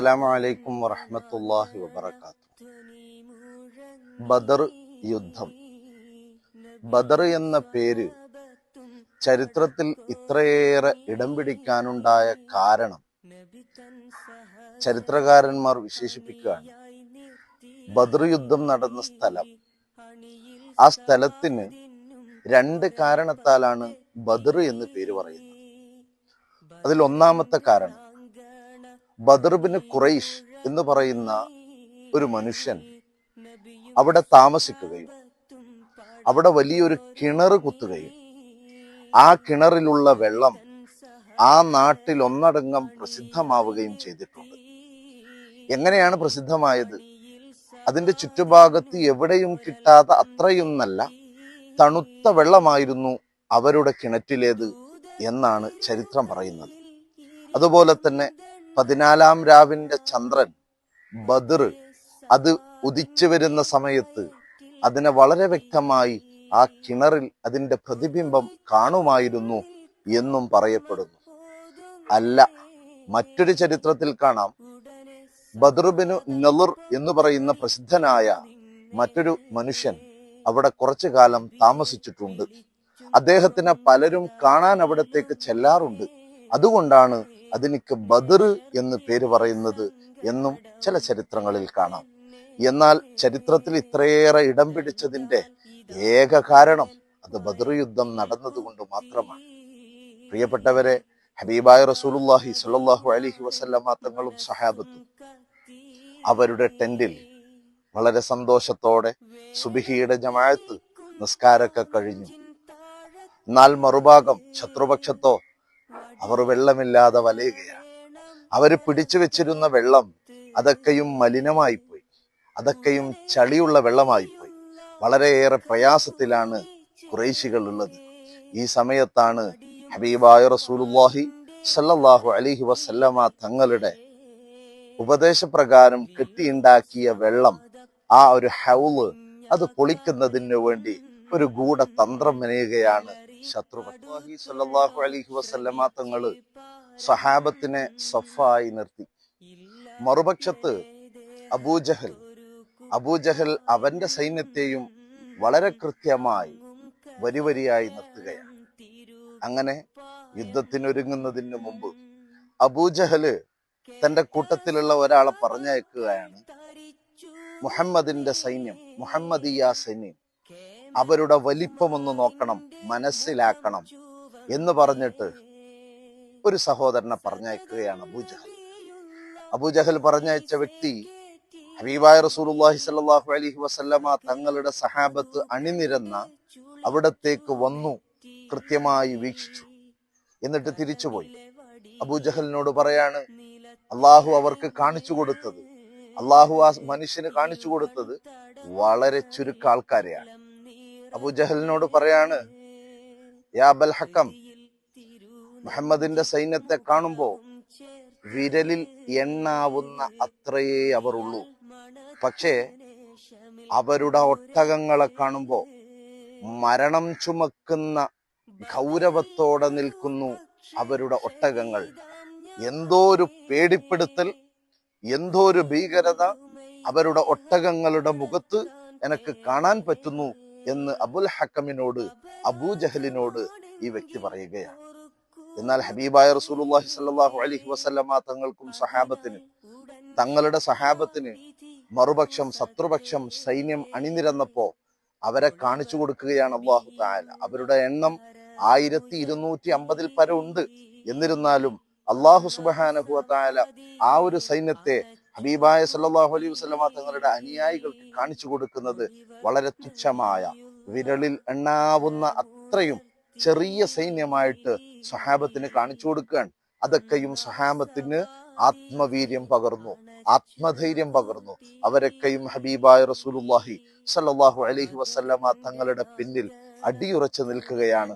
അസ്സലാമു അലൈക്കും വറഹ്മത്തുള്ളാഹി വബറകാത്തു. ബദർ യുദ്ധം. ബദർ എന്ന പേര് ചരിത്രത്തിൽ ഇത്രയേറെ ഇടം പിടിക്കാനുണ്ടായ കാരണം ചരിത്രകാരന്മാർ വിശേഷിപ്പിക്കുകയാണ്. ബദർ യുദ്ധം നടന്ന സ്ഥലം. ആ സ്ഥലത്തിന് രണ്ട് കാരണത്താലാണ് ബദർ എന്ന് പേര് പറയുന്നത്. അതിൽ ഒന്നാമത്തെ കാരണം ബദർബിന് ഖുറൈഷ് എന്ന് പറയുന്ന ഒരു മനുഷ്യൻ അവിടെ താമസിക്കുകയും അവിടെ വലിയൊരു കിണർ കുത്തുകയും ആ കിണറിലുള്ള വെള്ളം ആ നാട്ടിൽ ഒന്നടങ്കം പ്രസിദ്ധമാവുകയും ചെയ്തിട്ടുണ്ട്. എങ്ങനെയാണ് പ്രസിദ്ധമായത്? അതിന്റെ ചുറ്റുഭാഗത്ത് എവിടെയും കിട്ടാത്ത അത്രയും നല്ല തണുത്ത വെള്ളമായിരുന്നു അവരുടെ കിണറ്റിലേത് എന്നാണ് ചരിത്രം പറയുന്നത്. അതുപോലെ തന്നെ പതിനാലാം രാവിന്റെ ചന്ദ്രൻ ബദർ അത് ഉദിച്ചു വരുന്ന സമയത്ത് അതിനെ വളരെ വ്യക്തമായി ആ കിണറിൽ അതിന്റെ പ്രതിബിംബം കാണുമായിരുന്നു എന്നും പറയപ്പെടുന്നു. അല്ല മറ്റൊരു ചരിത്രത്തിൽ കാണാം. ബദറുബിനു നലുർ എന്ന് പറയുന്ന പ്രസിദ്ധനായ മറ്റൊരു മനുഷ്യൻ അവിടെ കുറച്ചു കാലം താമസിച്ചിട്ടുണ്ട്. അദ്ദേഹത്തിനെ പലരും കാണാൻ അവിടത്തേക്ക് ചെല്ലാറുണ്ട്. അതുകൊണ്ടാണ് അതിനിക്ക് ബദർ എന്ന് പേര് പറയുന്നത് എന്നും ചില ചരിത്രങ്ങളിൽ കാണാം. എന്നാൽ ചരിത്രത്തിൽ ഇത്രയേറെ ഇടം പിടിച്ചതിന്റെ ഏക കാരണം അത് ബദർ യുദ്ധം നടന്നതുകൊണ്ട് മാത്രമാണ്. പ്രിയപ്പെട്ടവരെ ഹബീബായ റസൂലുല്ലാഹി സ്വല്ലല്ലാഹു അലൈഹി വസല്ലമ തങ്ങളും സഹാബത്തും അവരുടെ ടെന്റിൽ വളരെ സന്തോഷത്തോടെ സുബിഹിയുടെ ജമാഅത്ത് നിസ്കാരമൊക്കെ കഴിഞ്ഞു. എന്നാൽ മറുഭാഗം ശത്രുപക്ഷത്തോ അവർ വെള്ളമില്ലാതെ വലയുകയാണ്. അവർ പിടിച്ചു വെച്ചിരുന്ന വെള്ളം അതൊക്കെയും മലിനമായി പോയി അതൊക്കെയും ചളിയുള്ള വെള്ളമായി പോയി വളരെയേറെ പ്രയാസത്തിലാണ് കുറേശികൾ ഉള്ളത്. ഈ സമയത്താണ് ഹബീബായ റസൂലുല്ലാഹി സല്ലല്ലാഹു അലൈഹി വസല്ലമ തങ്ങളുടെ ഉപദേശപ്രകാരം കെട്ടിയുണ്ടാക്കിയ വെള്ളം ആ ഒരു ഹൗൾ അത് പൊളിക്കുന്നതിന് വേണ്ടി ഒരു ഗൂഢതന്ത്രം മെനയുകയാണ് ശത്രുപക്ഷി സല്ലല്ലാഹു അലൈഹി വസല്ലമ തങ്ങൾ സഹാബത്തിനെ സഫായി നിർത്തി. മറുപക്ഷത്ത് അബൂജഹൽ അബൂജഹൽ അവന്റെ സൈന്യത്തെയും വളരെ കൃത്യമായി വരിവരിയായി നിർത്തുകയാണ്. അങ്ങനെ യുദ്ധത്തിനൊരുങ്ങുന്നതിന് മുമ്പ് അബൂജഹൽ തന്റെ കൂട്ടത്തിലുള്ള ഒരാളെ പറഞ്ഞയക്കുകയാണ്. മുഹമ്മദിന്റെ സൈന്യം മുഹമ്മദിയ സൈന്യം. അവരുടെ വലിപ്പമൊന്ന് നോക്കണം മനസ്സിലാക്കണം എന്ന് പറഞ്ഞിട്ട് ഒരു സഹോദരനെ പറഞ്ഞയക്കുകയാണ് അബൂജഹൽ. അബൂജഹൽ പറഞ്ഞയച്ച വ്യക്തി ഹബീബായ റസൂലുള്ളാഹി സ്വല്ലല്ലാഹു അലൈഹി വസല്ലമ തങ്ങളുടെ സഹാബത്ത് അണിനിരന്ന അവിടത്തേക്ക് വന്നു കൃത്യമായി വീക്ഷിച്ചു. എന്നിട്ട് തിരിച്ചുപോയി. അബൂജഹലിനോട് പറയാണ് അള്ളാഹു അവർക്ക് കാണിച്ചു കൊടുത്തത് അള്ളാഹു ആ മനുഷ്യന് കാണിച്ചു കൊടുത്തത് വളരെ ചുരുക്ക ആൾക്കാരെയാണ്. അബൂജഹലിനോട് പറയാണ് യാ ബൽ ഹക്കം മുഹമ്മദിന്റെ സൈന്യത്തെ കാണുമ്പോ വിരലിൽ എണ്ണാവുന്ന അത്രയേ അവർ ഉള്ളൂ പക്ഷേ അവരുടെ ഒട്ടകങ്ങളെ കാണുമ്പോ മരണം ചുമക്കുന്ന ഗൗരവത്തോടെ നിൽക്കുന്നു അവരുടെ ഒട്ടകങ്ങൾ. എന്തോ ഒരു പേടിപ്പെടുത്തൽ എന്തോ ഒരു ഭീകരത അവരുടെ ഒട്ടകങ്ങളുടെ മുഖത്ത് എനിക്ക് കാണാൻ പറ്റുന്നു. എന്ന് അബുൽ ഹക്കമിനോട് അബൂജഹലിനോട് ഈ വ്യക്തി പറയുകയാണ്. എന്നാൽ ഹബീബായ റസൂലുള്ളാഹി സ്വല്ലല്ലാഹു അലൈഹി വസല്ലമ തങ്ങൾക്കും സഹാബത്തിന് തങ്ങളുടെ സഹാബത്തിന് മറുപക്ഷം ശത്രുപക്ഷം സൈന്യം അണിനിരന്നപ്പോ അവരെ കാണിച്ചു കൊടുക്കുകയാണ് അള്ളാഹു താല അവരുടെ എണ്ണം ആയിരത്തി ഇരുന്നൂറ്റി അമ്പതിൽ പരം ഉണ്ട്. എന്നിരുന്നാലും അള്ളാഹു സുബാനഹു താല ആ ഒരു സൈന്യത്തെ ഹബീബായ സല്ലാഹു അലൈഹി വസല്ലമ തങ്ങളുടെ അനുയായികൾക്ക് കാണിച്ചു കൊടുക്കുന്നത് വളരെ തുച്ഛമായ വിരളിൽ എണ്ണാവുന്ന അത്രയും ചെറിയ സൈന്യമായിട്ട് സഹാബത്തിന് കാണിച്ചു കൊടുക്കുകയാണ്. അതൊക്കെയും സഹാബത്തിന് ആത്മവീര്യം പകർന്നു ആത്മധൈര്യം പകർന്നു. അവരൊക്കെയും ഹബീബായ റസൂലുള്ളാഹി സല്ലാഹു അലൈഹി വസല്ലമ തങ്ങളുടെ പിന്നിൽ അടിയുറച്ചു നിൽക്കുകയാണ്.